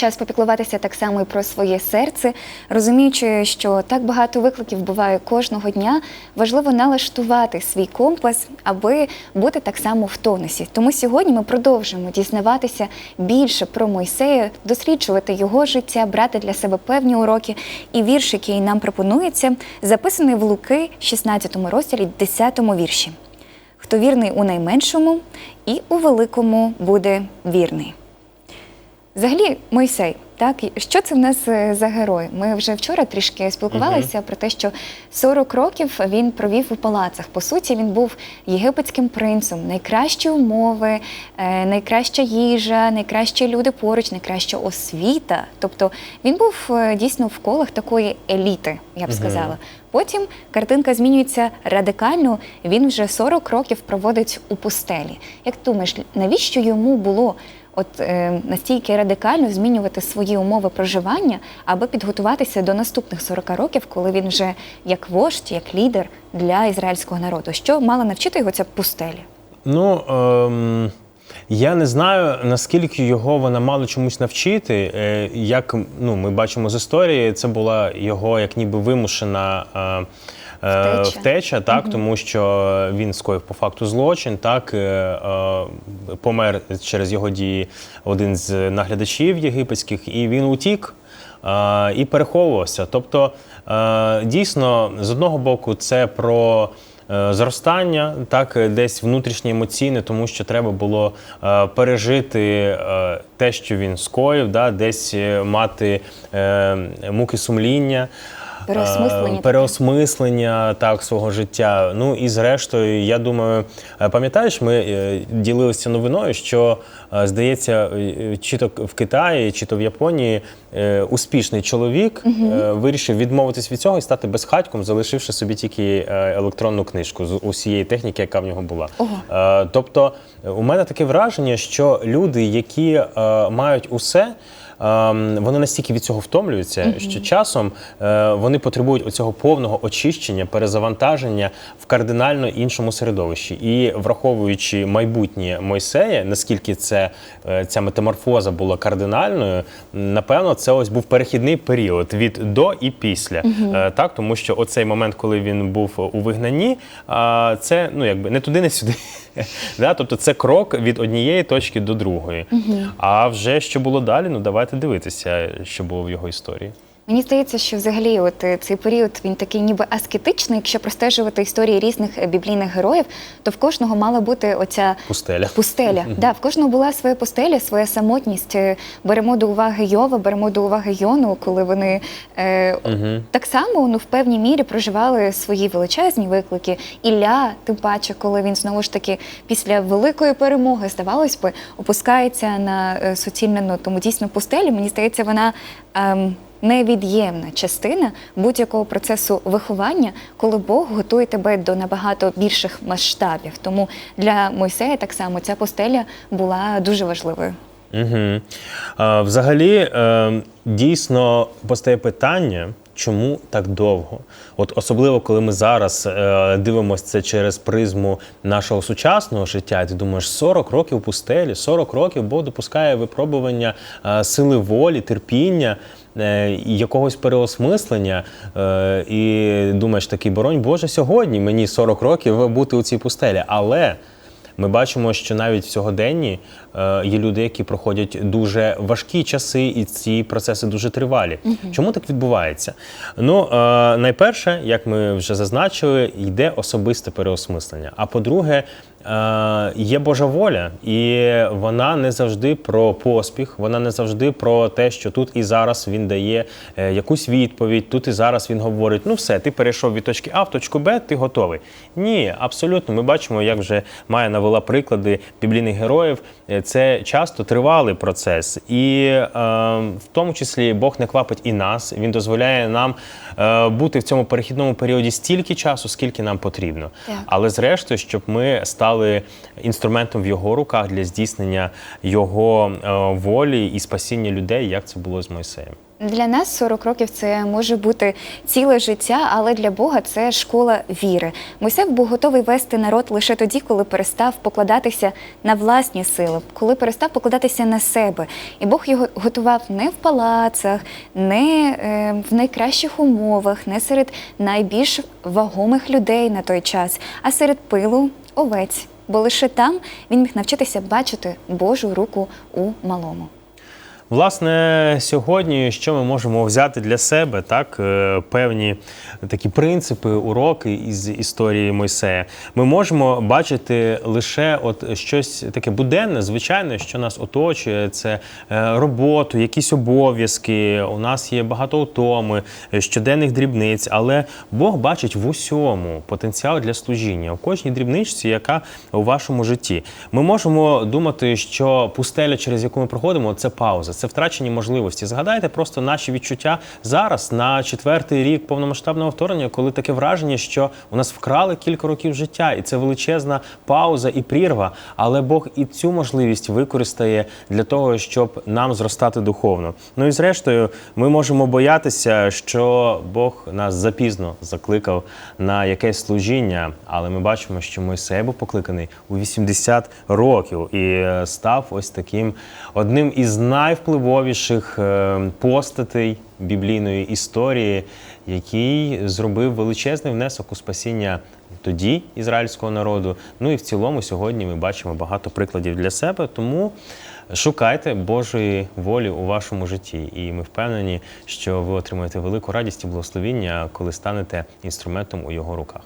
Час попіклуватися так само і про своє серце, розуміючи, що так багато викликів буває кожного дня, важливо налаштувати свій компас, аби бути так само в тонусі. Тому сьогодні ми продовжуємо дізнаватися більше про Мойсея, досліджувати його життя, брати для себе певні уроки. І вірш, який нам пропонується, записаний в Луки, 16 розділі, 10 вірші. Хто вірний у найменшому, і у великому буде вірний. Взагалі, Мойсей, так що це в нас е, за герой? Ми вже вчора трішки спілкувалися про те, що 40 років він провів у палацах. По суті, він був єгипетським принцем. Найкращі умови, е, найкраща їжа, найкращі люди поруч, найкраща освіта. Тобто він був е, дійсно в колах такої еліти, я б сказала. Потім картинка змінюється радикально. Він вже 40 років проводить у пустелі. Як думаєш, навіщо йому було? От е, настільки радикально змінювати свої умови проживання, аби підготуватися до наступних 40 років, коли він вже як вождь, як лідер для ізраїльського народу. Що мала навчити його ця пустеля? Ну ем, я не знаю наскільки його вона мала чомусь навчити. Е, як ну, ми бачимо з історії, це була його як ніби вимушена. Е, Втеча. Втеча, так, тому що він скоїв по факту злочин, так, е, е, помер через його дії один з наглядачів єгипетських, і він утік е, і переховувався. Тобто, дійсно, з одного боку, це про зростання, так, десь внутрішнє емоційне, тому що треба було пережити те, що він скоїв, да, десь мати муки сумління. Переосмислення Е, переосмислення так свого життя. Ну і зрештою, я думаю, е, пам'ятаєш, ми е, ділилися новиною, що здається, чи то в Китаї, чи то в Японії успішний чоловік е, вирішив відмовитись від цього і стати безхатьком, залишивши собі тільки електронну книжку з усієї техніки, яка в нього була. Е, Тобто, у мене таке враження, що люди, які мають усе. Ем, Вони настільки від цього втомлюються, що часом е, вони потребують оцього повного очищення, перезавантаження в кардинально іншому середовищі. І враховуючи майбутнє Мойсея, наскільки це е, ця метаморфоза була кардинальною, напевно, це ось був перехідний період від до і після. Е, Так, тому що оцей момент, коли він був у вигнанні, це ну якби не туди, не сюди. Да? Тобто це крок від однієї точки до другої. А вже що було далі, ну давайте дивитися, що було в його історії. Мені здається, що взагалі от е, цей період він такий ніби аскетичний. Якщо простежувати історії різних е, біблійних героїв, то в кожного мала бути оця Пустеля. Пустеля. Да, в кожного була своя пустеля, своя самотність. Е, Беремо до уваги Йова, беремо до уваги Йону, коли вони е, так само ну, в певній мірі проживали свої величезні виклики. Ілля, тим паче, коли він знову ж таки після великої перемоги, здавалось би, опускається на е, суцільну ну, тому дійсно пустелю. Мені здається, вона. Ем, Невід'ємна частина будь-якого процесу виховання, коли Бог готує тебе до набагато більших масштабів. Тому для Мойсея так само ця постеля була дуже важливою. Угу. А, взагалі, е, дійсно постає питання, чому так довго? От особливо, коли ми зараз е, дивимося це через призму нашого сучасного життя, і ти думаєш, 40 років пустелі, 40 років Бог допускає випробування е, сили волі, терпіння. Е, Якогось переосмислення, е, і думаєш, такий боронь Боже, сьогодні мені 40 років бути у цій пустелі. Але ми бачимо, що навіть в сьогоденні є люди, які проходять дуже важкі часи, і ці процеси дуже тривалі. Чому так відбувається? Ну, е, найперше, як ми вже зазначили, йде особисте переосмислення. А по-друге, е, є Божа воля, і вона не завжди про поспіх, вона не завжди про те, що тут і зараз він дає е, якусь відповідь. Тут і зараз він говорить: ну все, ти перейшов від точки А в точку Б, ти готовий. Ні, абсолютно. Ми бачимо, як вже Майя навела приклади біблійних героїв. Це часто тривалий процес, і е, в тому числі Бог не квапить і нас. Він дозволяє нам е, бути в цьому перехідному періоді стільки часу, скільки нам потрібно. Так. Але зрештою, щоб ми стали інструментом в його руках для здійснення його е, волі і спасіння людей, як це було з Мойсеєм. Для нас 40 років це може бути ціле життя, але для Бога це школа віри. Мойсей був готовий вести народ лише тоді, коли перестав покладатися на власні сили, коли перестав покладатися на себе. І Бог його готував не в палацах, не е, в найкращих умовах, не серед найбільш вагомих людей на той час, а серед пилу овець. Бо лише там він міг навчитися бачити Божу руку у малому. Власне, сьогодні що ми можемо взяти для себе, так е, певні такі принципи, уроки із історії Мойсея. Ми можемо бачити лише от щось таке буденне, звичайне, що нас оточує. Це е, роботу, якісь обов'язки. У нас є багато утоми, е, щоденних дрібниць, але Бог бачить в усьому потенціал для служіння у кожній дрібничці, яка у вашому житті. Ми можемо думати, що пустеля, через яку ми проходимо, це пауза, це втрачені можливості. Згадайте просто наші відчуття зараз на четвертий рік повномасштабного вторгнення, коли таке враження, що у нас вкрали кілька років життя, і це величезна пауза і прірва. Але Бог і цю можливість використає для того, щоб нам зростати духовно. Ну і зрештою, ми можемо боятися, що Бог нас запізно закликав на якесь служіння, але ми бачимо, що Мойсей був покликаний у 80 років і е, став ось таким одним із найвпливовіших е, постатей біблійної історії, який зробив величезний внесок у спасіння тоді ізраїльського народу. Ну і в цілому сьогодні ми бачимо багато прикладів для себе. Тому шукайте Божої волі у вашому житті, і ми впевнені, що ви отримаєте велику радість і благословіння, коли станете інструментом у його руках.